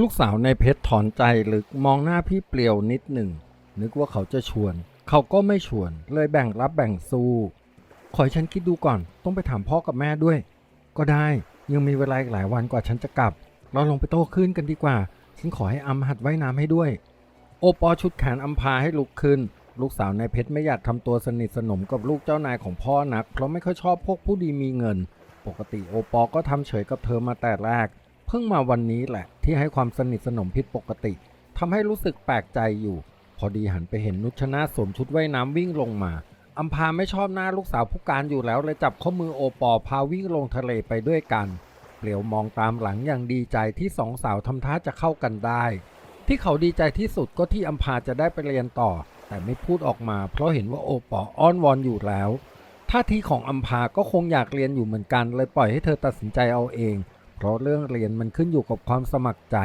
ลูกสาวในเพชรถอนใจลึกมองหน้าพี่เปลียวนิดหนึ่ง นึกว่าเขาจะชวน เขาก็ไม่ชวน เลยแบ่งรับแบ่งสู้ขอให้ฉันคิดดูก่อน ต้องไปถามพ่อกับแม่ด้วย ก็ได้ยังมีเวลาอีกหลายวันกว่าฉันจะกลับ เราลงไปโต้คลื่นกันดีกว่า ฉันขอให้อัมหัดว่ายน้ำให้ด้วย โอปอชุดแขนอัมพาให้ลุกขึ้น ลูกสาวในเพชรไม่อยากทำตัวสนิทสนมกับลูกเจ้านายของพ่อนัก เพราะไม่ค่อยชอบพวกผู้ดีมีเงิน ปกติโอปอก็ทำเฉยกับเธอมาแต่แรก เพิ่งมาวันนี้แหละ ที่ให้ความสนิทสนมผิดปกติทำให้รู้สึกแปลกใจอยู่ พอดีหันไปเห็นนุชนาสวมชุดว่ายน้ำวิ่งลงมาอัมพาไม่ชอบหน้าลูกสาวผู้การอยู่แล้วเลยจับข้อมือโอปอพาวิ่งลงทะเลไปด้วยกันเปลียวมองตามหลังอย่างดีใจที่สองสาวทำท่าจะเข้ากันได้ ที่เขาดีใจที่สุดก็ที่อัมพาจะได้ไปเรียนต่อ แต่ไม่พูดออกมา เพราะเห็นว่าโอปออ้อนวอนอยู่แล้วท่าทีของอัมพาก็คงอยากเรียนอยู่เหมือนกัน เลยปล่อยให้เธอตัดสินใจเอาเอง เพราะเรื่องเรียนมันขึ้นอยู่กับความสมัครใจ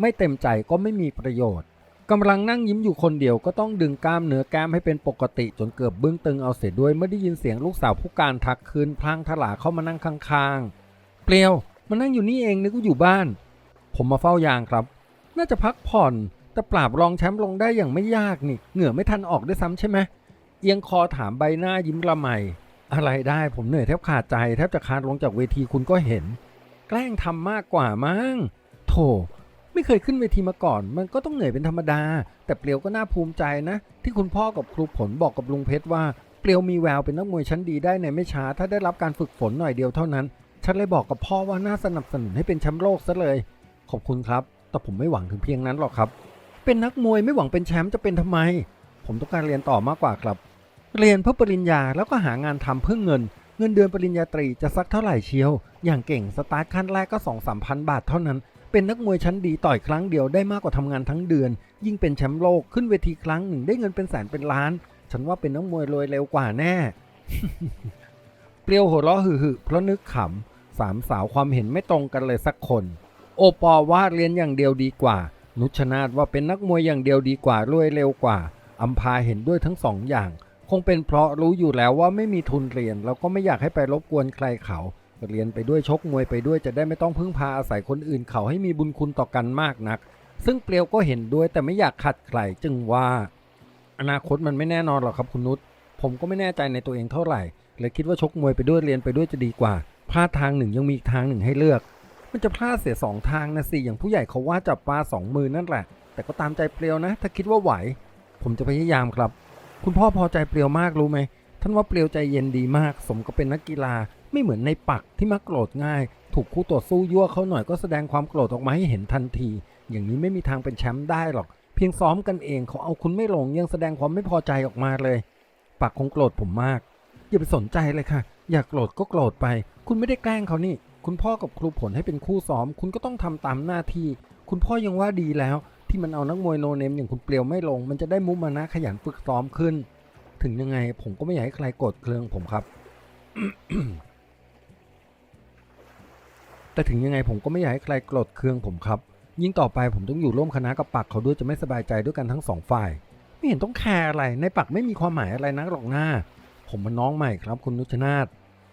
ไม่เต็มใจก็ไม่มีประโยชน์กำลังนั่งยิ้มอยู่คนเดียวก็ต้องดึงกล้ามเนื้อแก้มให้เป็นปกติจนเกือบบึ้งตึงเอาเสียด้วยเมื่อได้ยินเสียงลูกสาวผู้การทักคืนพลางถลาเข้ามานั่งข้างๆ เปลียวมานั่งอยู่นี่เองนึกว่าอยู่บ้าน ผมมาเฝ้ายางครับ น่าจะพักผ่อนแต่ปราบรองแชมป์ลงได้อย่างไม่ยากนี่ เหงื่อไม่ทันออกได้ซ้ำใช่ไหมเอียงคอถามใบหน้ายิ้มละไมอะไรได้ผมเหนื่อยแทบขาดใจแทบจะคานลงจากเวทีคุณก็เห็น แกล้งทำมากกว่ามั้งโถไม่เคยขึ้นเวทีมาก่อน มันก็ต้องเหนื่อยเป็นธรรมดา แต่เปลียวก็น่าภูมิใจนะ ที่คุณพ่อกับครูผลบอกกับลุงเพชรว่าเปลียวมีแววเป็นนักมวยชั้นดีได้ในไม่ช้า ถ้าได้รับการฝึกฝนหน่อยเดียวเท่านั้น ฉันเลยบอกกับพ่อว่าน่าสนับสนุนให้เป็นแชมป์โลกซะเลย ขอบคุณครับ แต่ผมไม่หวังถึงเพียงนั้นหรอกครับ เป็นนักมวยไม่หวังเป็นแชมป์จะเป็นทำไม ผมต้องการเรียนต่อมากกว่าครับ เรียนเพื่อปริญญาแล้วก็หางานทำเพื่อเงิน เงินเดือนปริญญาตรีจะสักเท่าไหร่เชียว อย่างเก่งสตาร์ทขั้นแรกก็2 3 0 0พันบาทเท่านั้น เป็นนักมวยชั้นดีต่อยครั้งเดียวได้มากกว่าทำงานทั้งเดือน ยิ่งเป็นแชมป์โลกขึ้นเวทีครั้งหนึ่งได้เงินเป็นแสนเป็นล้าน ฉันว่าเป็นนักมวยรวยเร็วกว่าแน่ เปรียวหัวเราะหึ่ๆเพราะนึกขำสามสาวความเห็นไม่ตรงกันเลยสักคน โอปอว่าเรียนอย่างเดียวดีกว่า นุชนาธว่าเป็นนักมวยอย่างเดียวดีกว่ารวยเร็วกว่าอัมพาเห็นด้วยทั้งสองอย่าง คงเป็นเพราะรู้อยู่แล้วว่าไม่มีทุนเรียน แล้วก็ไม่อยากให้ไปรบกวนใครเขา เรียนไปด้วยชกมวยไปด้วยจะได้ไม่ต้องพึ่งพาอาศัยคนอื่นเขาให้มีบุญคุณต่อกันมากนัก ซึ่งเปลียวก็เห็นด้วยแต่ไม่อยากขัดใครจึงว่า อนาคตมันไม่แน่นอนหรอกครับคุณนุชผมก็ไม่แน่ใจในตัวเองเท่าไหร่เลยคิดว่าชกมวยไปด้วยเรียนไปด้วยจะดีกว่าพลาดทางหนึ่งยังมีอีกทางหนึ่งให้เลือก มันจะพลาดเสียสองทางนะสิอย่างผู้ใหญ่เขาว่าจับปลาสองมือนั่นแหละ แต่ก็ตามใจเปลียวนะ ถ้าคิดว่าไหว ผมจะพยายามครับ คุณพ่อพอใจเปลียวมากรู้ไหม ท่านว่าเปลียวใจเย็นดีมาก สมกับเป็นนักกีฬา ไม่เหมือนในปักที่มักโกรธง่าย ถูกคู่ต่อสู้ยั่วเขาหน่อยก็แสดงความโกรธออกมาให้เห็นทันที อย่างนี้ไม่มีทางเป็นแชมป์ได้หรอก เพียงซ้อมกันเองเขาเอาคุณไม่ลงยังแสดงความไม่พอใจออกมาเลย ปักคงโกรธผมมาก อย่าไปสนใจเลยค่ะ อยากโกรธก็โกรธไป คุณไม่ได้แกล้งเขานี่ คุณพ่อกับครูผลให้เป็นคู่ซ้อม คุณก็ต้องทำตามหน้าที่ คุณพ่อยังว่าดีแล้ว ที่มันเอานักมวยโนเนมอย่างคุณเปลียวไม่ลง มันจะได้มุมานะขยันฝึกซ้อมขึ้น ถึงยังไง ผมก็ไม่อยากให้ใครโกรธเคืองผมครับ แต่ถึงยังไงผมก็ไม่อยากให้ใครโกรธเคืองผมครับ ยิ่งต่อไปผมต้องอยู่ร่วมคณะกับปักเขาด้วยจะไม่สบายใจด้วยกันทั้งสองฝ่าย ไม่เห็นต้องแคร์อะไร ในปักไม่มีความหมายอะไรนักหรอกหน้า ผมมันน้องใหม่ครับ คุณนุชนาธ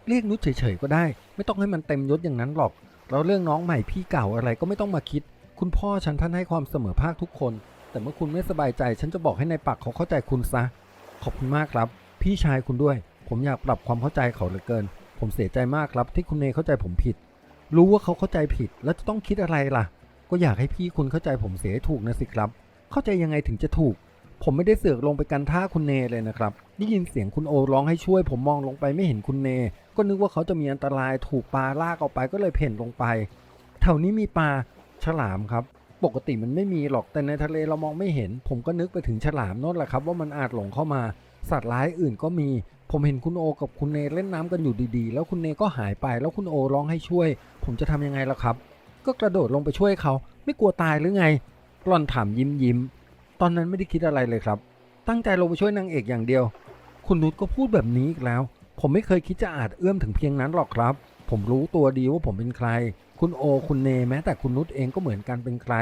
เรียกนุชเฉยๆก็ได้ ไม่ต้องให้มันเต็มยศอย่างนั้นหรอกแล้วเรื่องน้องใหม่พี่เก่าอะไรก็ไม่ต้องมาคิด คุณพ่อฉันท่านให้ความเสมอภาคทุกคน แต่เมื่อคุณไม่สบายใจ ฉันจะบอกให้ในปักเขาเข้าใจคุณซะ ขอบคุณมากครับ พี่ชายคุณด้วย ผมอยากปรับความเข้าใจเขาเหลือเกิน ผมเสียใจมากครับที่คุณเนเข้าใจผมผิด รู้ว่าเขาเข้าใจผิดแล้วจะต้องคิดอะไรล่ะ ก็อยากให้พี่คุณเข้าใจผมเสียให้ถูกนะสิครับ เข้าใจยังไงถึงจะถูก ผมไม่ได้เสือกลงไปกันท่าคุณเนเลยนะครับได้ยินเสียงคุณโอร้องให้ช่วย ผมมองลงไปไม่เห็นคุณเน ก็นึกว่าเขาจะมีอันตรายถูกปลาลากออกไปก็เลยเพ่นลงไปแถวนี้มีปลา ฉลามครับ ปกติมันไม่มีหรอกแต่ในทะเลเรามองไม่เห็น ผมก็นึกไปถึงฉลามนั่นแหละครับ ว่ามันอาจหลงเข้ามา สัตว์ร้ายอื่นก็มี ผมเห็นคุณโอกับคุณเนเล่นน้ำกันอยู่ดีๆ แล้วคุณเนก็หายไป แล้วคุณโอร้องให้ช่วย ผมจะทำยังไงล่ะครับ ก็กระโดดลงไปช่วยเขา ไม่กลัวตายหรือไงกลอนถามยิ้มยิ้มตอนนั้นไม่ได้คิดอะไรเลยครับ ตั้งใจลงไปช่วยนางเอกอย่างเดียว คุณนุชก็พูดแบบนี้อีกแล้ว ผมไม่เคยคิดจะอาจเอื้อมถึงเพียงนั้นหรอกครับ ผมรู้ตัวดีว่าผมเป็นใคร คุณโอคุณเนแม้แต่คุณนุชเองก็เหมือนกันเป็นใคร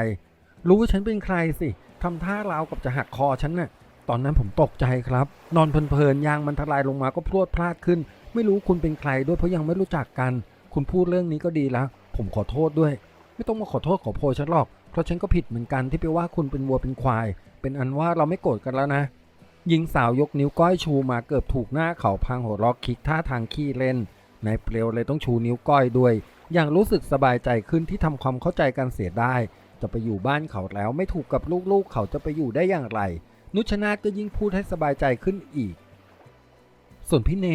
รู้ว่าฉันเป็นใครสิทำท่าราวกับจะหักคอฉันน่ะตอนนั้นผมตกใจครับ นอนเพลินๆยางมันทลายลงมาก็พรวดพลาดขึ้น ไม่รู้คุณเป็นใครด้วยเพราะยังไม่รู้จักกัน คุณพูดเรื่องนี้ก็ดีแล้ว ผมขอโทษด้วย ไม่ต้องมาขอโทษขอโพยฉันหรอกเพราะฉันก็ผิดเหมือนกันที่ไปว่าคุณเป็นวัวเป็นควาย เป็นอันว่าเราไม่โกรธกันแล้วนะหญิงสาวยกนิ้วก้อยชูมาเกือบถูกหน้าเขาพังหัวเรอกคิกท่าทางขี้เล่นนายเปลวเลยต้องชูนิ้วก้อยด้วย อย่างรู้สึกสบายใจขึ้นที่ทำความเข้าใจกันเสียได้ จะไปอยู่บ้านเขาแล้วไม่ถูกกับลูกๆ เขาจะไปอยู่ได้อย่างไร นุชนาธก็ยิ่งพูดให้สบายใจขึ้นอีก ส่วนพี่เน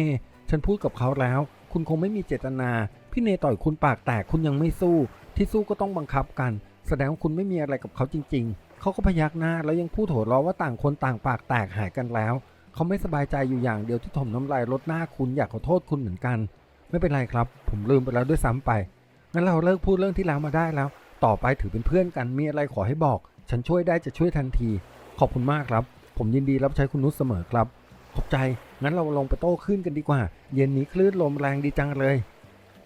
ฉันพูดกับเขาแล้ว คุณคงไม่มีเจตนา พี่เนต่อยคุณปากแตกคุณยังไม่สู้ ที่สู้ก็ต้องบังคับกัน แสดงว่าคุณไม่มีอะไรกับเขาจริง ๆ เขาก็พยักหน้าแล้วยังพูดโหเราะว่าต่างคนต่างปากแตกหายกันแล้ว เขาไม่สบายใจอยู่อย่างเดียวที่ถมน้ำลายลดหน้าคุณอยากขอโทษคุณเหมือนกัน ไม่เป็นไรครับ ผมลืมไปแล้วด้วยซ้ำไป งั้นเราเลิกพูดเรื่องที่แล้วมาได้แล้ว ต่อไปถือเป็นเพื่อนกัน มีอะไรขอให้บอก ฉันช่วยได้จะช่วยทันที ขอบคุณมากครับ ผมยินดีรับใช้คุณนุชเสมอครับ ขอบใจ งั้นเราลงไปโต้คลื่นกันดีกว่า เย็นนี้คลื่นลมแรงดีจังเลย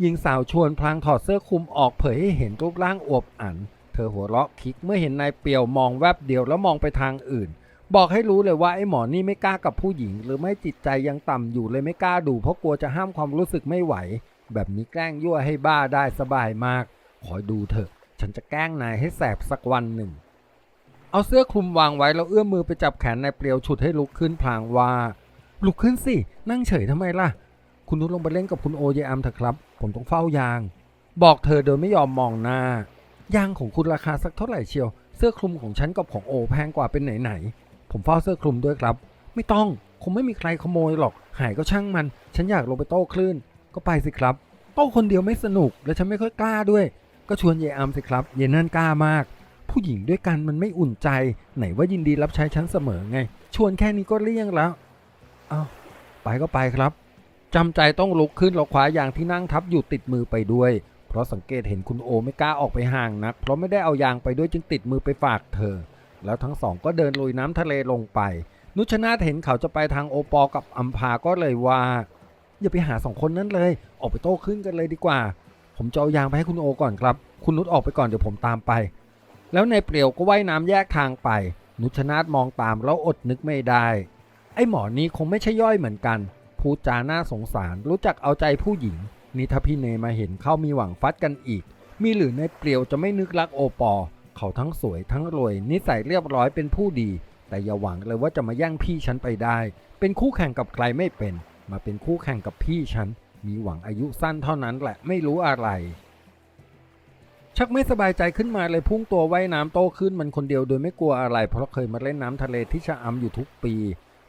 หญิงสาวชวนพลางถอดเสื้อคลุมออกเผยให้เห็นรูปร่างอวบอัน เธอหัวเราะคิกเมื่อเห็นนายเปียวมองแวบเดียวแล้วมองไปทางอื่น บอกให้รู้เลยว่าไอ้หมอนี่ไม่กล้ากับผู้หญิง หรือไม่จิตใจยังต่ำอยู่เลยไม่กล้าดู เพราะกลัวจะห้ามความรู้สึกไม่ไหว แบบนี้แกล้งยั่วให้บ้าได้สบายมากคอยดูเถอะ ฉันจะแกล้งนายให้แสบสักวันหนึ่ง เอาเสื้อคลุมวางไว้แล้วเอื้อมมือไปจับแขนนายเปลียวฉุดให้ลุกขึ้นพลางว่า ลุกขึ้นสิ นั่งเฉยทำไมล่ะ คุณนุชลงไปเล่นกับคุณโอเยอัมเถอะครับ ผมต้องเฝ้ายาง บอกเธอโดยไม่ยอมมองหน้ายางของคุณราคาสักเท่าไหร่เชียว เสื้อคลุมของฉันกับของโอแพงกว่าเป็นไหนๆ ผมเฝ้าเสื้อคลุมด้วยครับ ไม่ต้องคงไม่มีใครขโมยหรอก หายก็ช่างมัน ฉันอยากลงไปโต้คลื่น ก็ไปสิครับ โต้คนเดียวไม่สนุก และฉันไม่ค่อยกล้าด้วย ก็ชวนเยอัมสิครับ เยนั่นกล้ามาก ผู้หญิงด้วยกันมันไม่อุ่นใจ ไหนว่ายินดีรับใช้ฉันเสมอไง ชวนแค่นี้ก็เลี่ยงแล้ว เอาไปก็ไปครับจำใจต้องลุกขึ้นแล้วคว้ายางที่นั่งทับอยู่ติดมือไปด้วย เพราะสังเกตเห็นคุณโอไม่กล้าออกไปห่างนัก เพราะไม่ได้เอายางไปด้วยจึงติดมือไปฝากเธอ แล้วทั้งสองก็เดินลุยน้ำทะเลลงไป นุชนาเห็นเขาจะไปทางโอปอกับอัมพาก็เลยว่า อย่าไปหาสองคนนั้นเลย ออกไปโต้ขึ้นกันเลยดีกว่า ผมจะเอายางไปให้คุณโอก่อนครับ คุณนุชออกไปก่อนเดี๋ยวผมตามไป แล้วในเปลี่ยวก็ว่ายน้ำแยกทางไป นุชนาธมองตามแล้วอดนึกไม่ได้ ไอ้หมอนี้คงไม่ใช่ย่อยเหมือนกันพูดจาน่าสงสารรู้จักเอาใจผู้หญิงนี่ถ้าพี่เนมาเห็นเข้ามีหวังฟัดกันอีก มีหรือในเปลียวจะไม่นึกรักโอปอ เขาทั้งสวยทั้งรวย นิสัยเรียบร้อยเป็นผู้ดี แต่อย่าหวังเลยว่าจะมาแย่งพี่ฉันไปได้ เป็นคู่แข่งกับใครไม่เป็น มาเป็นคู่แข่งกับพี่ฉัน มีหวังอายุสั้นเท่านั้นแหละไม่รู้อะไร ชักไม่สบายใจขึ้นมาเลยพุ่งตัวว่ายน้ำโตขึ้นมันคนเดียวโดยไม่กลัวอะไร เพราะเคยมาเล่นน้ำทะเลที่ชะอำอยู่ทุกปี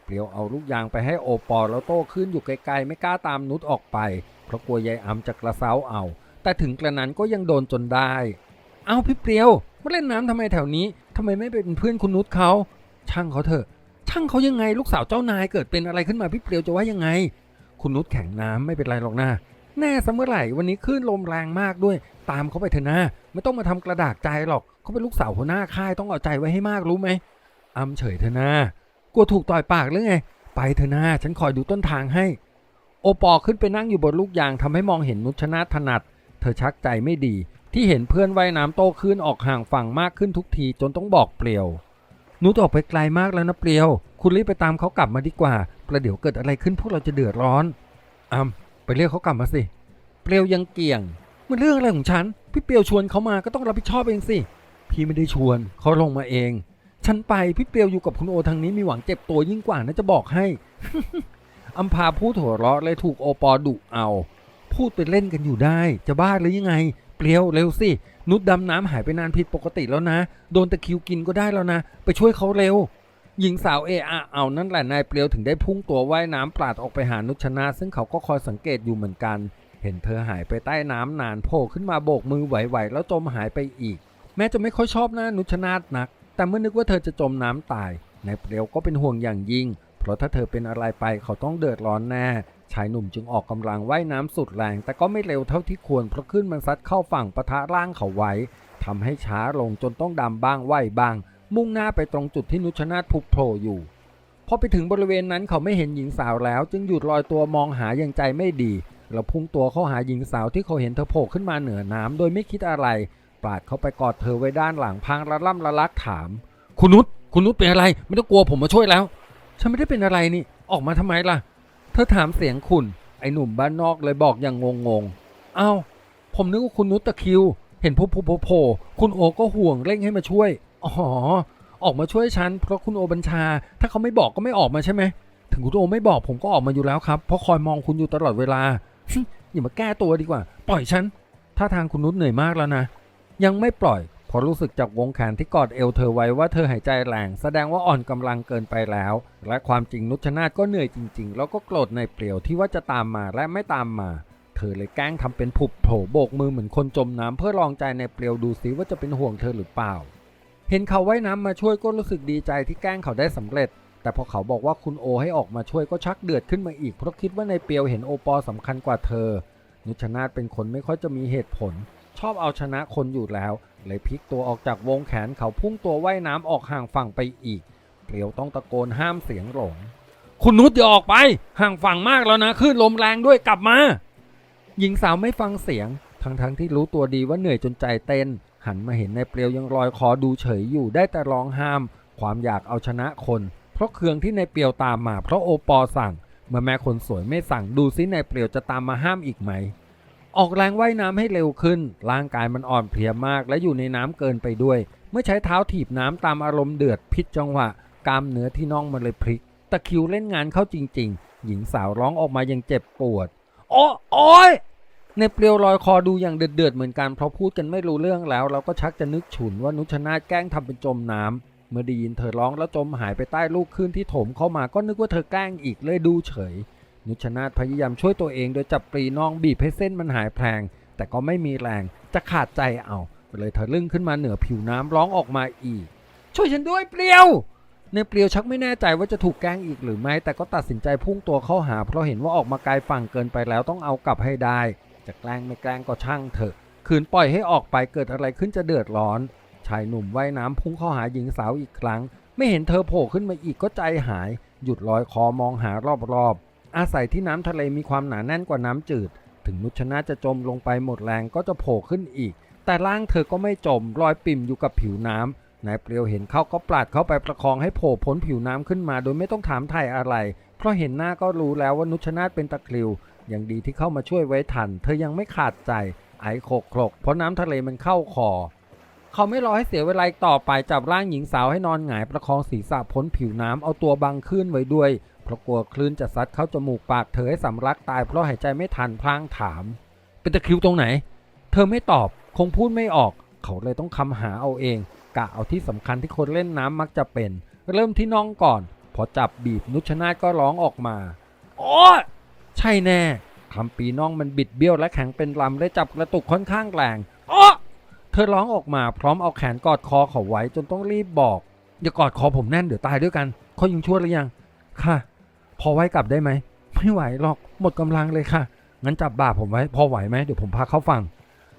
เปลียวเอาลูกยางไปให้โอปอแล้วโตขึ้นอยู่ไกลๆไม่กล้าตามนุชออกไป เพราะกลัวยายอำจะกระเซ้าเอา แต่ถึงกระนั้นก็ยังโดนจนได้ เอาพี่เปลียว มาเล่นน้ำทำไมแถวนี้ทำไมไม่เป็นเพื่อนคุณนุชเขาช่างเขาเถอะ ช่างเขายังไงลูกสาวเจ้านายเกิดเป็นอะไรขึ้นมาพี่เปลียวจะว่ายังไง คุณนุชแข็งน้ำไม่เป็นไรหรอกนะแน่ซะเมื่อไหร่วันนี้คลื่นลมแรงมากด้วย ตามเขาไปเถอะนะไม่ต้องมาทำกระดากใจหรอกเขาเป็นลูกสาวหัวหน้าค่ายต้องเอาใจไว้ให้มากรู้ไหมอำเฉยเถอะนะกลัวถูกต่อยปากหรือไง ไปเถอะนะฉันคอยดูต้นทางให้ โอปอขึ้นไปนั่งอยู่บนลูกยางทำให้มองเห็นนุชนาถนัด เธอชักใจไม่ดี ที่เห็นเพื่อนว่ายน้ำโตขึ้นออกห่างฝั่งมากขึ้นทุกทีจนต้องบอกเปลียว นุชออกไปไกลมากแล้วนะเปลียว คุณรีบไปตามเขากลับมาดีกว่า ประเดี๋ยวเกิดอะไรขึ้นพวกเราจะเดือดร้อนอำไปเรียกเขากลับมาสิ เปลียวยังเกี่ยง มันเรื่องอะไรของฉัน พี่เปลียวชวนเขามาก็ต้องรับผิดชอบเองสิ พี่ไม่ได้ชวนเขาลงมาเอง ฉันไปพี่เปลียวอยู่กับคุณโอทางนี้มีหวังเจ็บตัวยิ่งกว่านะจะบอกให้อัมพาพูดหัวเราะเลยถูกโอปอดุเอา พูดไปเล่นกันอยู่ได้ จะบ้าหรือยังไง เปลียวเร็วสินุดดำน้ำหายไปนานผิดปกติแล้วนะ โดนตะคิวกินก็ได้แล้วนะ ไปช่วยเขาเร็ว หญิงสาวเออะเอานั่นแหละนายเปลียวถึงได้พุ่งตัวว่ายน้ำปราดออกไปหานุชนา ซึ่งเขาก็คอยสังเกตอยู่เหมือนกัน เห็นเธอหายไปใต้น้ำนานโผล่ขึ้นมาโบกมือไหวๆแล้วจมหายไปอีก แม้จะไม่ค่อยชอบหน้านุชนาธนัก แต่เมื่อนึกว่าเธอจะจมน้ำตายนายเปลียวก็เป็นห่วงอย่างยิ่ง เพราะถ้าเธอเป็นอะไรไปเขาต้องเดือดร้อนแน่ ชายหนุ่มจึงออกกำลังว่ายน้ำสุดแรง แต่ก็ไม่เร็วเท่าที่ควรเพราะขึ้นมันซัดเข้าฝั่งปะทะร่างเขาไว้ทำให้ช้าลงจนต้องดำบ้างว่ายบ้าง มุ่งหน้าไปตรงจุดที่นุชนาธพุบโผล่อยู่พอไปถึงบริเวณนั้นเขาไม่เห็นหญิงสาวแล้ว จึงหยุดลอยตัวมองหาอย่างใจไม่ดีแล้วพุ่งตัวเข้าหาหญิงสาวที่เขาเห็นเธอโผล่ขึ้นมาเหนือน้ำโดยไม่คิดอะไรปาดเข้าไปกอดเธอไว้ด้านหลังพลางระล่ำระลักถาม คุณนุชคุณนุชเป็นอะไร ไม่ต้องกลัวผมมาช่วยแล้ว ฉันไม่ได้เป็นอะไรนี่ ออกมาทำไมล่ะเธอถามเสียงขุนไอ้หนุ่มบ้านนอกเลยบอกอย่างงงงๆเอ้า ผมนึกว่าคุณนุชตะคิว เห็นผู้ผู้ผู้โผล่คุณโอก็ห่วงเร่งให้มาช่วย อ๋อ ออกมาช่วยฉัน เพราะคุณโอบัญชา ถ้าเขาไม่บอกก็ไม่ออกมาใช่ไหม ถึงคุณโอไม่บอกผมก็ออกมาอยู่แล้วครับ เพราะคอยมองคุณอยู่ตลอดเวลา อย่ามาแก้ตัวดีกว่า ปล่อยฉันท่าทางคุณนุชเหนื่อยมากแล้วนะ ยังไม่ปล่อย พอรู้สึกจากวงแขนที่กอดเอวเธอไว้ว่าเธอหายใจแรงแสดงว่าอ่อนกำลังเกินไปแล้ว และความจริงนุชนาธก็เหนื่อยจริง ๆ แล้วก็โกรธในเปลี่ยวที่ว่าจะตามมาและไม่ตามมา เธอเลยแกล้งทำเป็นผุบโผล่โบกมือเหมือนคนจมน้ำเพื่อลองใจในเปลี่ยวดูซิว่าจะเป็นห่วงเธอหรือเปล่า เห็นเขาว่ายน้ำมาช่วยก็รู้สึกดีใจที่แกล้งเขาได้สำเร็จ แต่พอเขาบอกว่าคุณโอให้ออกมาช่วยก็ชักเดือดขึ้นมาอีกเพราะคิดว่าในเปียวเห็นโอปอสำคัญกว่าเธอ นุชนาธเป็นคนไม่ค่อยจะมีเหตุผล ชอบเอาชนะคนอยู่แล้ว เลยพลิกตัวออกจากวงแขนเขาพุ่งตัวว่ายน้ำออกห่างฝั่งไปอีกเปลียวต้องตะโกนห้ามเสียงหลง คุณนุชอย่าออกไป ห่างฝั่งมากแล้วนะคลื่นลมแรงด้วยกลับมา หญิงสาวไม่ฟังเสียง ทั้งๆที่รู้ตัวดีว่าเหนื่อยจนใจเต้น หันมาเห็นในเปลียวยังลอยคอดูเฉยอยู่ได้แต่ร้องห้าม ความอยากเอาชนะคน เพราะเคืองที่ในเปลียวตามมา เพราะโอปอสั่งเมื่อแม่คนสวยไม่สั่งดูซิในเปลียวจะตามมาห้ามอีกไหม ออกแรงว่ายน้ำให้เร็วขึ้น ร่างกายมันอ่อนเพลียมาก และอยู่ในน้ำเกินไปด้วย เมื่อใช้เท้าถีบน้ำตามอารมณ์เดือดพิษจังหวะกล้ามเนื้อที่น่องมันเลยพลิก ตะคิวเล่นงานเข้าจริง ๆ หญิงสาวร้องออกมายังเจ็บปวดโอ้โอ้ยในเปลียวลอยคอดูอย่างเดือดๆเหมือนกันเพราะพูดกันไม่รู้เรื่องแล้ว เราก็ชักจะนึกฉุนว่านุชนาแกล้งทำเป็นจมน้ำเมื่อได้ยินเธอร้องแล้วจมหายไปใต้ลูกคลื่นที่โถมเข้ามาก็นึกว่าเธอแกล้งอีกเลยดูเฉย นุชนาธพยายามช่วยตัวเอง โดยจับปรีน้องบีบให้เส้นมันหายแพลง แต่ก็ไม่มีแรงจะขาดใจเอาเลยเธอลึ่งขึ้นมาเหนือผิวน้ำร้องออกมาอีก ช่วยฉันด้วยเปลียวในเปลียวชักไม่แน่ใจว่าจะถูกแกล้งอีกหรือไม่ แต่ก็ตัดสินใจพุ่งตัวเข้าหา เพราะเห็นว่าออกมาไกลฝั่งเกินไปแล้วต้องเอากลับให้ได้ จะแกล้งไม่แกล้งก็ช่างเถอะขืนปล่อยให้ออกไปเกิดอะไรขึ้นจะเดือดร้อน ชายหนุ่มว่ายน้ำพุ่งเข้าหาหญิงสาวอีกครั้ง ไม่เห็นเธอโผล่ขึ้นมาอีกก็ใจหาย หยุดลอยคอมองหารอบๆ อาศัยที่น้ำทะเลมีความหนาแน่นกว่าน้ำจืด ถึงนุชนาจะจมลงไปหมดแรงก็จะโผล่ขึ้นอีก แต่ร่างเธอก็ไม่จมลอยปิ่มอยู่กับผิวน้ำนายเปลียวเห็นเขาก็ปลาดเข้าไปประคองให้โผล่พ้นผิวน้ำขึ้นมา โดยไม่ต้องถามไถ่อะไร เพราะเห็นหน้าก็รู้แล้วว่านุชนาเป็นตะคริวอย่างดีที่เข้ามาช่วยไว้ทัน เธอยังไม่ขาดใจ ไอโคกโคกเพราะน้ำทะเลมันเข้าคอเขาไม่รอให้เสียเวลาต่อไปจับร่างหญิงสาวให้นอนหงายประคองศีรษะพ้นผิวน้ำเอาตัวบังขึ้นไว้ด้วย เพราะกลัวคลื่นจะซัดเข้าจมูกปากเธอให้สำลักตายเพราะหายใจไม่ทันพลางถาม เป็นตะคริวตรงไหน เธอไม่ตอบคงพูดไม่ออก เขาเลยต้องคำหาเอาเอง กะเอาที่สำคัญที่คนเล่นน้ำมักจะเป็น เริ่มที่น้องก่อน พอจับบีบนุชนาธก็ร้องออกมาโอ้ยใช่แน่คำปีน้องมันบิดเบี้ยวและแข็งเป็นลำและจับกระตุกค่อนข้างแรงอ้อเธอร้องออกมาพร้อมเอาแขนกอดคอเขาไว้จนต้องรีบบอกอย่ากอดคอผมแน่นเดี๋ยวตายด้วยกันเขายิงชั่วหรือยัง ค่ะ พอไว้กลับได้ไหม ไม่ไหวหรอกหมดกำลังเลยค่ะ งั้นจับบ่าผมไว้ พอไหวไหมเดี๋ยวผมพาเข้าฟัง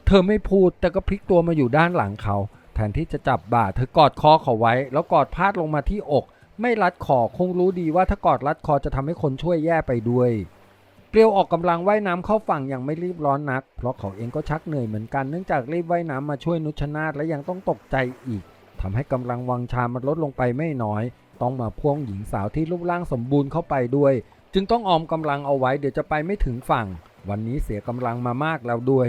เธอไม่พูดแต่ก็พลิกตัวมาอยู่ด้านหลังเขา แทนที่จะจับบ่า เธอกอดคอเขาไว้ แล้วกอดพาดลงมาที่อก ไม่รัดคอคงรู้ดีว่าถ้ากอดรัดคอจะทำให้คนช่วยแย่ไปด้วยเปลียวออกกำลังว่ายน้ำเข้าฝั่งอย่างไม่รีบร้อนนัก เพราะเขาเองก็ชักเหนื่อยเหมือนกันเนื่องจากรีบว่ายน้ำมาช่วยนุชนาธและยังต้องตกใจอีกทำให้กำลังวังชามันลดลงไปไม่น้อย ต้องมาพ่วงหญิงสาวที่รูปร่างสมบูรณ์เข้าไปด้วย จึงต้องออมกำลังเอาไว้เดี๋ยวจะไปไม่ถึงฝั่ง วันนี้เสียกำลังมามากแล้วด้วย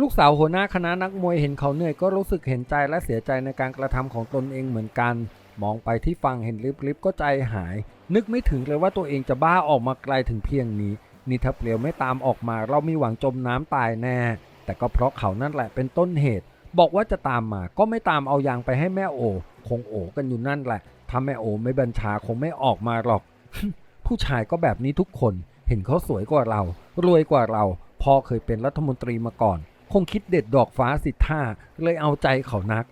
ลูกสาวหัวหน้าคณะนักมวยเห็นเขาเหนื่อยก็รู้สึกเห็นใจและเสียใจในการกระทำของตนเองเหมือนกัน มองไปที่ฝั่งเห็นลิบๆก็ใจหาย นึกไม่ถึงเลยว่าตัวเองจะบ้าออกมาไกลถึงเพียงนี้นี่ถ้าเปลี่ยวไม่ตามออกมา เรามีหวังจมน้ำตายแน่ แต่ก็เพราะเขานั่นแหละเป็นต้นเหตุ บอกว่าจะตามมาก็ไม่ตามเอายางไปให้แม่โอ คงโอกันอยู่นั่นแหละ ถ้าแม่โอไม่บัญชาคงไม่ออกมาหรอก ผู้ชายก็แบบนี้ทุกคน เห็นเขาสวยกว่าเรา รวยกว่าเรา พ่อเคยเป็นรัฐมนตรีมาก่อน คงคิดเด็ดดอกฟ้าสิท่า เลยเอาใจเขานัก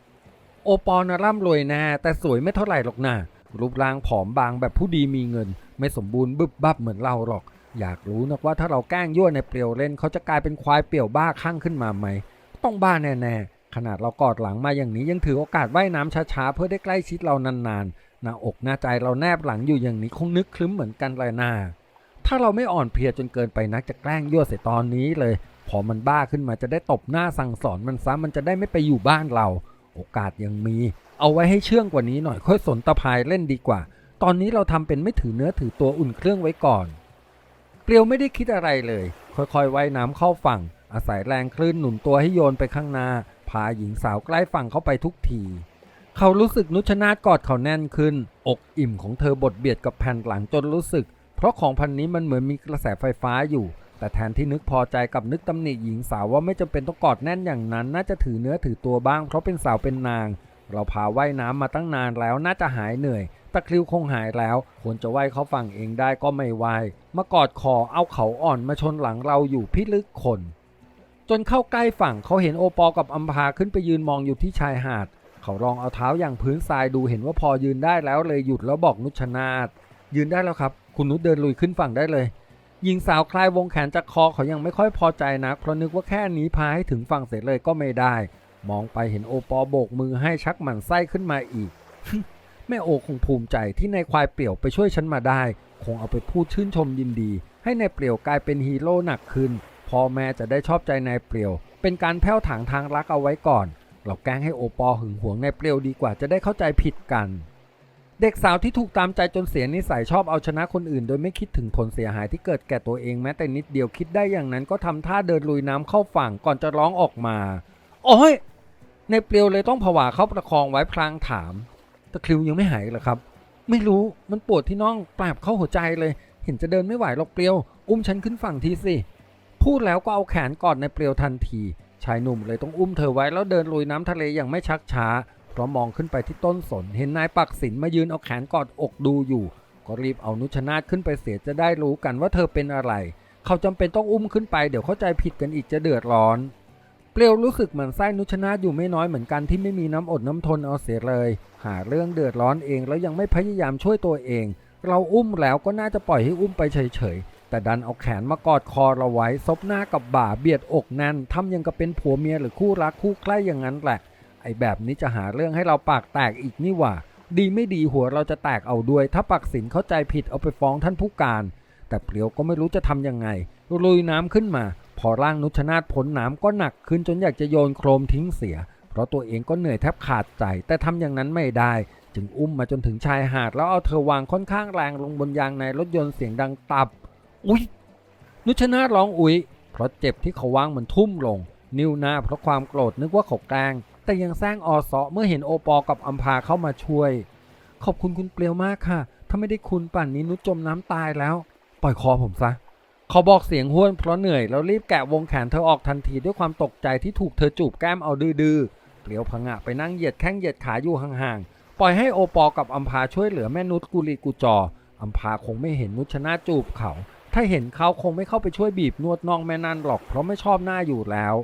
โอปอนะร่ำรวยแน่แต่สวยไม่เท่าไหร่หรอกนะรูปร่างผอมบางแบบผู้ดีมีเงิน ไม่สมบูรณ์บึบบับเหมือนเราหรอก อยากรู้นะว่าถ้าเราแกล้งยั่วในเปลียวเล่นเขาจะกลายเป็นควายเปี่ยวบ้าข้างขึ้นมาไหม ต้องบ้าแน่ๆขนาดเรากอดหลังมาอย่างนี้ยังถือโอกาสว่ายน้ำช้าๆ เพื่อได้ใกล้ชิดเรานานๆ หน้าอกหน้าใจเราแนบหลังอยู่อย่างนี้คงนึกคลึ้มเหมือนกันเลยนาถ้าเราไม่อ่อนเพลียจนเกินไปนักจะแกล้งยั่วเสียตอนนี้เลย พอมันบ้าขึ้นมาจะได้ตบหน้าสั่งสอนมันซะมันจะได้ไม่ไปอยู่บ้านเรา โอกาสยังมี เอาไว้ให้เชื่องกว่านี้หน่อยค่อยสนตะพายเล่นดีกว่า ตอนนี้เราทำเป็นไม่ถือเนื้อถือตัวอุ่นเครื่องไว้ก่อนเปรียวไม่ได้คิดอะไรเลย ค่อยๆว่ายน้ำเข้าฝั่ง อาศัยแรงคลื่นหนุนตัวให้โยนไปข้างหน้าพาหญิงสาวใกล้ฝั่งเข้าไปทุกที เขารู้สึกนุชนาธกอดเขาแน่นขึ้น อกอิ่มของเธอบดเบียดกับแผ่นหลังจนรู้สึก เพราะของพันนี้มันเหมือนมีกระแสไฟฟ้าอยู่ แต่แทนที่นึกพอใจกับนึกตำหนิหญิงสาวว่าไม่จำเป็นต้องกอดแน่นอย่างนั้น น่าจะถือเนื้อถือตัวบ้าง เพราะเป็นสาวเป็นนาง เราพาว่ายน้ำมาตั้งนานแล้วน่าจะหายเหนื่อยตะคริวคงหายแล้วควรจะว่ายเขาฝั่งเองได้ก็ไม่ว่ายมากอดคอเอาเขาอ่อนมาชนหลังเราอยู่พิลึกคนจนเข้าใกล้ฝั่งเขาเห็นโอปอกับอัมพาขึ้นไปยืนมองอยู่ที่ชายหาด เขาลองเอาเท้าอย่างพื้นทรายดูเห็นว่าพอยืนได้แล้วเลยหยุดแล้วบอกนุชนาธยืนได้แล้วครับ คุณนุชเดินลุยขึ้นฝั่งได้เลยหญิงสาวคลายวงแขนจากคอเขายังไม่ค่อยพอใจนัก เพราะนึกว่าแค่นี้พาให้ถึงฝั่งเสร็จเลยก็ไม่ได้ มองไปเห็นโอปอโบกมือให้ชักหมั่นไส้ขึ้นมาอีกแม่โอคงภูมิใจที่นายควายเปลี่ยวไปช่วยฉันมาได้ คงเอาไปพูดชื่นชมยินดี ให้นายเปลี่ยวกลายเป็นฮีโร่หนักขึ้นพ่อแม่จะได้ชอบใจนายเปลี่ยว เป็นการแผ้วถางทางรักเอาไว้ก่อน เราแกล้งให้โอปอหึงหวงในเปลี่ยวดีกว่าจะได้เข้าใจผิดกัน เด็กสาวที่ถูกตามใจจนเสียนิสัยชอบเอาชนะคนอื่น โดยไม่คิดถึงผลเสียหายที่เกิดแก่ตัวเองแม้แต่นิดเดียวคิดได้อย่างนั้นก็ทำท่าเดินลุยน้ำเข้าฝั่งก่อนจะร้องออกมา โอ้ยในเปลียวเลยต้องผวาเข้าประคองไว้พลางถามตะคริวยังไม่หายเหรอครับ ไม่รู้มันปวดที่น่องปราบเข้าหัวใจเลย เห็นจะเดินไม่ไหวหรอกเปลียว อุ้มฉันขึ้นฝั่งทีสิพูดแล้วก็เอาแขนกอดในเปลียวทันที ชายหนุ่มเลยต้องอุ้มเธอไว้แล้วเดินลุยน้ำทะเลอย่างไม่ชักช้า เพราะมองขึ้นไปที่ต้นสน เห็นนายปักศิลมายืนเอาแขนกอดอกดูอยู่ ก็รีบเอานุชนาธขึ้นไปเสียจะได้รู้กันว่าเธอเป็นอะไร เขาจำเป็นต้องอุ้มขึ้นไปเดี๋ยวเข้าใจผิดกันอีกจะเดือดร้อน เปลียวรู้สึกเหมือนไส้นุชนาธอยู่ไม่น้อยเหมือนกันที่ไม่มีน้ำอดน้ำทนเอาเสียเลย หาเรื่องเดือดร้อนเองแล้วยังไม่พยายามช่วยตัวเอง เราอุ้มแล้วก็น่าจะปล่อยให้อุ้มไปเฉย แต่ดันเอาแขนมากอดคอเราไว้ซบหน้ากับบ่าเบียดอกแน่นทำยังกับเป็นผัวเมียหรือคู่รักคู่ใคร่อย่างนั้นแหละ ไอ้แบบนี้จะหาเรื่องให้เราปากแตกอีกนี่หว่า ดีไม่ดีหัวเราจะแตกเอาด้วย ถ้าปักสินเข้าใจผิดเอาไปฟ้องท่านผู้การ แต่เปลียวก็ไม่รู้จะทำยังไงลุยน้ำขึ้นมา พอร่างนุชนาธพ้นน้ำก็หนักขึ้นจนอยากจะโยนโครมทิ้งเสีย เพราะตัวเองก็เหนื่อยแทบขาดใจ แต่ทำอย่างนั้นไม่ได้จึงอุ้มมาจนถึงชายหาดแล้วเอาเธอวางค่อนข้างแรงลงบนยางในรถยนต์เสียงดังตับ อุ๊ย นุชนาร้องอุ๊ย เพราะเจ็บที่เขาวางมันทุ่มลง นิ้วหน้าเพราะความโกรธนึกว่าเขาแกล้ง แต่ยังแซงออซอเมื่อเห็นโอปอกับอัมพาเข้ามาช่วย ขอบคุณคุณเปลียวมากค่ะ ถ้าไม่ได้คุณป่านนี้นุชจมน้ำตายแล้ว ปล่อยคอผมซะเขาบอกเสียงห้วนเพราะเหนื่อยแล้วรีบแกะวงแขนเธอออกทันทีด้วยความตกใจที่ถูกเธอจูบแก้มเอาดื้อๆเปลียวพังะไปนั่งเหยียดแข้งเหยียดขาอยู่ห่างๆ ปล่อยให้โอปอกับอัมพาช่วยเหลือแม่นุชกุลีกุจออัมพาคงไม่เห็นนุชนาจูบเขา ถ้าเห็นเขาคงไม่เข้าไปช่วยบีบนวดน่องแม่นั่นหรอกเพราะไม่ชอบหน้าอยู่แล้ว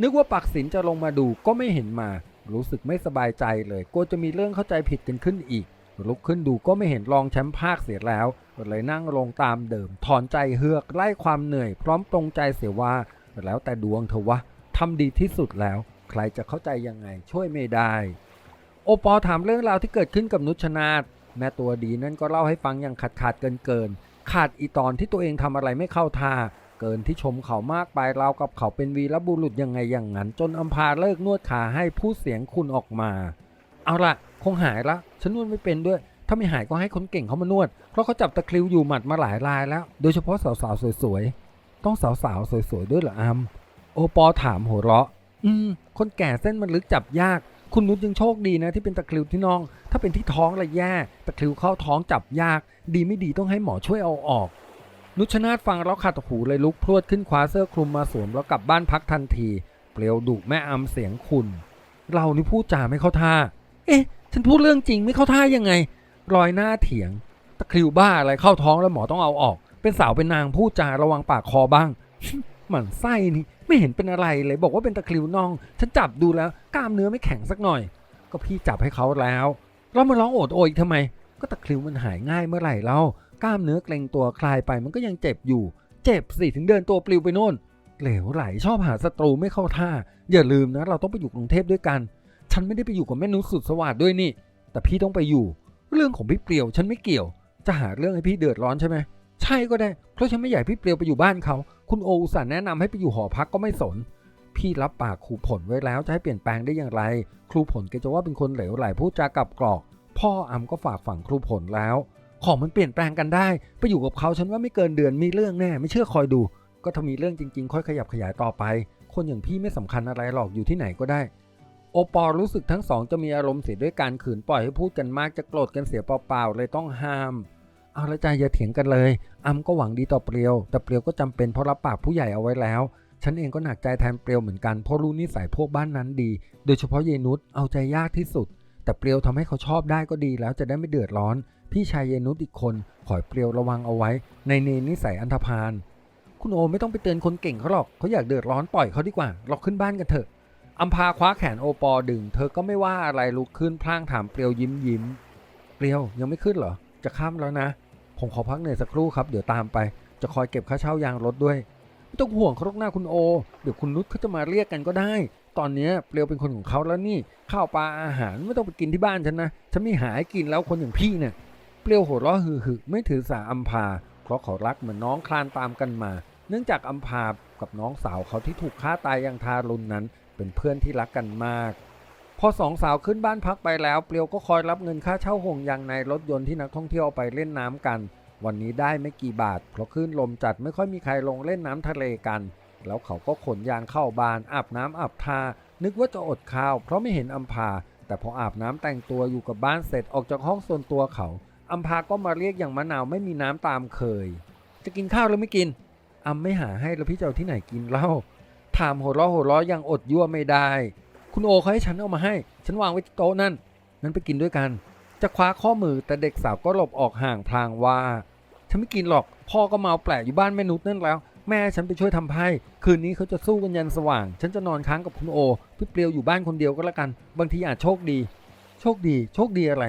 นึกว่าปักศิลจะลงมาดูก็ไม่เห็นมา รู้สึกไม่สบายใจเลยกลัวจะมีเรื่องเข้าใจผิดกันขึ้นอีก ลุกขึ้นดูก็ไม่เห็นรองแชมป์ภาคเสียแล้วเลยนั่งลงตามเดิม ถอนใจเฮือกไล่ความเหนื่อย พร้อมปรงใจเสียว่า แล้วแต่ดวงเธอวะทำดีที่สุดแล้ว ใครจะเข้าใจยังไงช่วยไม่ได้โอปอถามเรื่องราวที่เกิดขึ้นกับนุชนาธแม่ตัวดีนั่นก็เล่าให้ฟังอย่างขาดขาดเกินเกิน ขาดอีตอนที่ตัวเองทำอะไรไม่เข้าท่า เกินที่ชมเขามากไปราวกับเขาเป็นวีรบุรุษยังไงอย่างนั้น จนอัมพาเลิกนวดขาให้พูดเสียงคุณออกมา เอาละคงหายละฉันนวดไม่เป็นด้วย ถ้าไม่หายก็ให้คนเก่งเขามานวด เพราะเขาจับตะคริวอยู่หมัดมาหลายรายแล้ว โดยเฉพาะสาวๆสวยๆ ต้องสาวๆสวยๆด้วยเหรออัมโอปอถามหัวเราะ อืม คนแก่เส้นมันลึกจับยาก คุณนุชยังโชคดีนะที่เป็นตะคริวที่น่อง ถ้าเป็นที่ท้องละแย่ตะคริวเข้าท้องจับยาก ดีไม่ดีต้องให้หมอช่วยเอาออก นุชนาธฟังแล้วขัดหูเลยลุกพรวดขึ้นคว้าเสื้อคลุมมาสวมแล้วกลับบ้านพักทันที เปลวดุแม่อำเสียงคุณ เรานี่พูดจาไม่เข้าท่า เอ๊ะ ฉันพูดเรื่องจริงไม่เข้าท่ายังไง รอยหน้าเถียง ตะคริวบ้าอะไรเข้าท้องแล้วหมอต้องเอาออก เป็นสาวเป็นนางพูดจาระวังปากคอบ้างหมั่นไส้นี่ ไม่เห็นเป็นอะไรเลยบอกว่าเป็นตะคริวน่อง ฉันจับดูแล้วกล้ามเนื้อไม่แข็งสักหน่อย ก็พี่จับให้เขาแล้วแล้วมาร้องโอดโอยอีกทำไม ก็ตะคริวมันหายง่ายเมื่อไหร่เล่ากล้ามเนื้อเกร็งตัวคลายไปมันก็ยังเจ็บอยู่ เจ็บสิถึงเดินตัวปลิวไปโน่น เหลวไหลชอบหาศัตรูไม่เข้าท่า อย่าลืมนะเราต้องไปอยู่กรุงเทพด้วยกัน ฉันไม่ได้ไปอยู่กับแม่นุชสุดสวัสดด้วยนี่ แต่พี่ต้องไปอยู่ เรื่องของพี่เปลียวฉันไม่เกี่ยว จะหาเรื่องให้พี่เดือดร้อนใช่ไหม ใช่ก็ได้ เพราะฉันไม่อยากให้พี่เปลียวไปอยู่บ้านเขา คุณโออุตส่าห์แนะนำให้ไปอยู่หอพักก็ไม่สน พี่รับปากครูผลไว้แล้วจะให้เปลี่ยนแปลงได้อย่างไร ครูผลแกจะว่าเป็นคนเหลวไหลพูดจากับกรอก พ่ออำก็ฝากฝังครูผลแล้ว ของมันเปลี่ยนแปลงกันได้ ไปอยู่กับเขาฉันว่าไม่เกินเดือนมีเรื่องแน่ ไม่เชื่อคอยดู ก็ถ้ามีเรื่องจริง ๆ ค่อยขยับขยายต่อไป คนอย่างพี่ไม่สำคัญอะไรหรอกอยู่ที่ไหนก็ได้โอปอรู้สึกทั้งสองจะมีอารมณ์เสียด้วยการขืนปล่อยให้พูดกันมากจะโกรธกันเสียเปล่าๆเลยต้องห้าม เอาละใจอย่าเถียงกันเลยอัมก็หวังดีต่อเปรียว แต่เปรียวก็จำเป็นเพราะรับปากผู้ใหญ่เอาไว้แล้ว ฉันเองก็หนักใจแทนเปรียวเหมือนกันเพราะรู้นิสัยพวกบ้านนั้นดี โดยเฉพาะเยนุชเอาใจยากที่สุด แต่เปรียวทำให้เขาชอบได้ก็ดีแล้วจะได้ไม่เดือดร้อน พี่ชายเยนุชอีกคนขอให้เปรียวระวังเอาไว้ ในเนนิสัยอันธพาลคุณโอไม่ต้องไปเตือนคนเก่งเขาหรอกเขาอยากเดือดร้อนปล่อยเขาดีกว่าเราขึ้นบ้านกันเถอะอัมพาคว้าแขนโอปอดึง เธอก็ไม่ว่าอะไรลุกขึ้นพลางถามเปรียวยิ้มยิ้มเปรียวยังไม่ขึ้นเหรอ จะข้ามแล้วนะ ผมขอพักเหนื่อยสักครู่ครับ เดี๋ยวตามไป จะคอยเก็บค่าเช่ายางรถด้วย ไม่ต้องห่วงเขาหรกหน้าคุณโอ เดี๋ยวคุณนุชเขาจะมาเรียกกันก็ได้ ตอนนี้เปลียวเป็นคนของเขาแล้วนี่ ข้าวปลาอาหารไม่ต้องไปกินที่บ้านฉันนะ ฉันไม่หาให้กินแล้วคนอย่างพี่เนี่ย เปลียวหัวเราะฮือๆไม่ถือสาอัมพา เพราะเขารักเหมือนน้องคลานตามกันมา เนื่องจากอัมพากับน้องสาวเขาที่ถูกฆ่าตายอย่างทารุณนั้น เป็นเพื่อนที่รักกันมาก พอสองสาวขึ้นบ้านพักไปแล้ว เปลียวก็คอยรับเงินค่าเช่าห่วงยางในรถยนต์ที่นักท่องเที่ยวไปเล่นน้ำกัน วันนี้ได้ไม่กี่บาท เพราะคลื่นลมจัดไม่ค่อยมีใครลงเล่นน้ำทะเลกัน แล้วเขาก็ขนยางเข้าบ้านอาบน้ำอาบทา นึกว่าจะอดข้าว เพราะไม่เห็นอัมพา แต่พออาบน้ำแต่งตัวอยู่กับบ้านเสร็จออกจากห้องส่วนตัวเขาอัมพาก็มาเรียกอย่างมะนาวไม่มีน้ำตามเคย จะกินข้าวหรือไม่กินอัมไม่หาให้แล้วพี่จะเอาที่ไหนกินเล่าถามหัวเราะหัวเราะยังอดยั่วไม่ได้ คุณโอเขาให้ฉันเอามาให้ ฉันวางไว้ที่โต๊ะนั่นงั้นไปกินด้วยกัน จะคว้าข้อมือแต่เด็กสาวก็หลบออกห่างพลางว่า ฉันไม่กินหรอก พ่อก็เมาแปลกอยู่บ้านแม่นุชนั่นแล้ว แม่ฉันไปช่วยทำไพ่ คืนนี้เขาจะสู้กันยันสว่าง ฉันจะนอนค้างกับคุณโอ พี่เปลียวอยู่บ้านคนเดียวก็แล้วกัน บางทีอาจโชคดี โชคดี โชคดีอะไร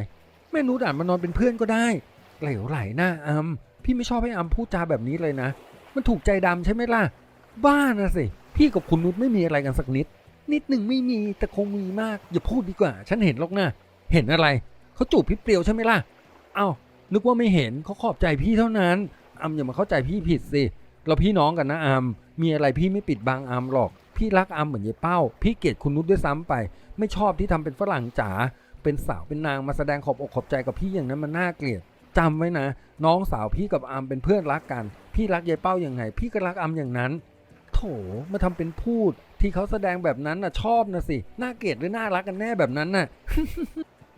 แม่นุชอาจมานอนเป็นเพื่อนก็ได้ เหลวไหลหน้าอัมพี่ไม่ชอบให้อัมพูดจาแบบนี้เลยนะ มันถูกใจดำใช่ไหมล่ะ บ้านะสิ พี่กับคุณนุชไม่มีอะไรกันสักนิด นิดหนึ่งไม่มีแต่คงมีมาก อย่าพูดดีกว่า ฉันเห็นหรอกนะเห็นอะไรเขาจูบพี่เปลียวใช่ไหมล่ะเอ้านึกว่าไม่เห็นเขาขอบใจพี่เท่านั้นอัมอย่ามาเข้าใจพี่ผิดสิเราพี่น้องกันนะอัมมีอะไรพี่ไม่ปิดบังอัมหรอก พี่รักอัมเหมือนยายเป้า พี่เกลียดคุณนุชด้วยซ้ำไป ไม่ชอบที่ทำเป็นฝรั่งจ๋าเป็นสาวเป็นนางมาแสดงขอบอกขอบใจกับพี่อย่างนั้นมันน่าเกลียดจำไว้นะ น้องสาวพี่กับอัมเป็นเพื่อนรักกัน พี่รักยายเป้าอย่างไง พี่ก็รักอัมอย่างนั้น โถมาทำเป็นพูด ที่เขาแสดงแบบนั้นน่ะชอบนะสิน่าเกลียดหรือน่ารักกันแน่แบบนั้นน่ะ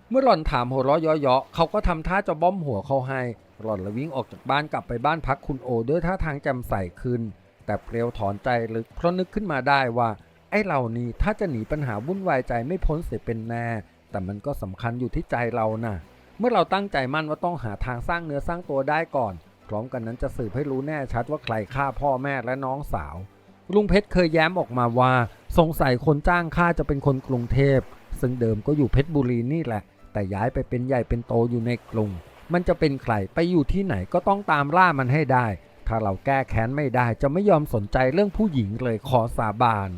เมื่อหล่อนถามหัวเราะเยาะๆเขาก็ทำท่าจะบ้อมหัวเขาให้หล่อนละวิ่งออกจากบ้านกลับไปบ้านพักคุณโอด้วยท่าทางแจ่มใสขึ้น แต่เปลวถอนใจลึกเพราะนึกขึ้นมาได้ว่า ไอ้เรานี่ถ้าจะหนีปัญหาวุ่นวายใจไม่พ้นเสียเป็นแน่ แต่มันก็สำคัญอยู่ที่ใจเราน่ะ เมื่อเราตั้งใจมั่นว่าต้องหาทางสร้างเนื้อสร้างตัวได้ก่อน พร้อมกันนั้นจะสืบให้รู้แน่ชัดว่าใครฆ่าพ่อแม่และน้องสาว ลุงเพชรเคยแย้มออกมาว่า สงสัยคนจ้างข้าจะเป็นคนกรุงเทพ ซึ่งเดิมก็อยู่เพชรบุรีนี่แหละ แต่ย้ายไปเป็นใหญ่เป็นโตอยู่ในกรุง มันจะเป็นใครไปอยู่ที่ไหนก็ต้องตามล่ามันให้ได้ ถ้าเราแก้แค้นไม่ได้จะไม่ยอมสนใจเรื่องผู้หญิงเลยขอสาบาน